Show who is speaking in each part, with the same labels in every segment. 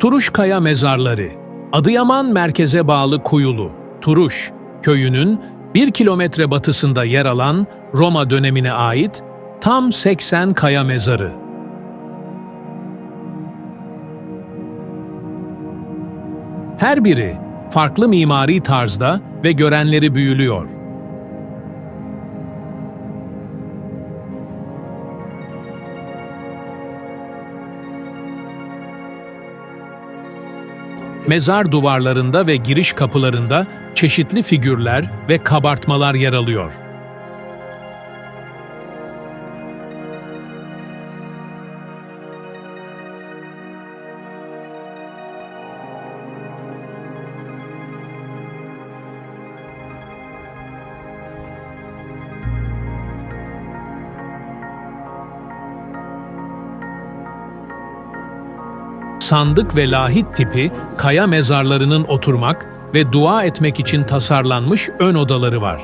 Speaker 1: Turuşkaya Mezarları Adıyaman merkeze bağlı Kuyulu, Turuş köyünün 1 kilometre batısında yer alan Roma dönemine ait tam 80 kaya mezarı. Her biri farklı mimari tarzda ve görenleri büyülüyor. Mezar duvarlarında ve giriş kapılarında çeşitli figürler ve kabartmalar yer alıyor. Sandık ve lahit tipi kaya mezarlarının oturmak ve dua etmek için tasarlanmış ön odaları var.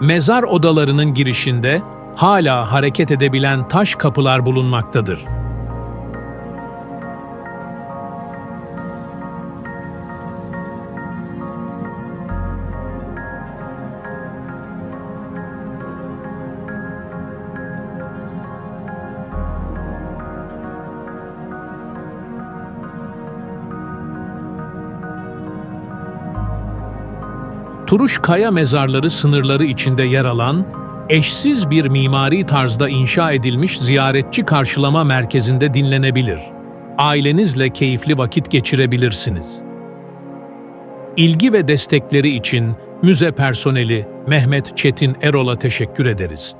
Speaker 1: Mezar odalarının girişinde hala hareket edebilen taş kapılar bulunmaktadır. Turuş Kaya mezarları sınırları içinde yer alan, eşsiz bir mimari tarzda inşa edilmiş ziyaretçi karşılama merkezinde dinlenebilir. Ailenizle keyifli vakit geçirebilirsiniz. İlgi ve destekleri için müze personeli Mehmet Çetin Erol'a teşekkür ederiz.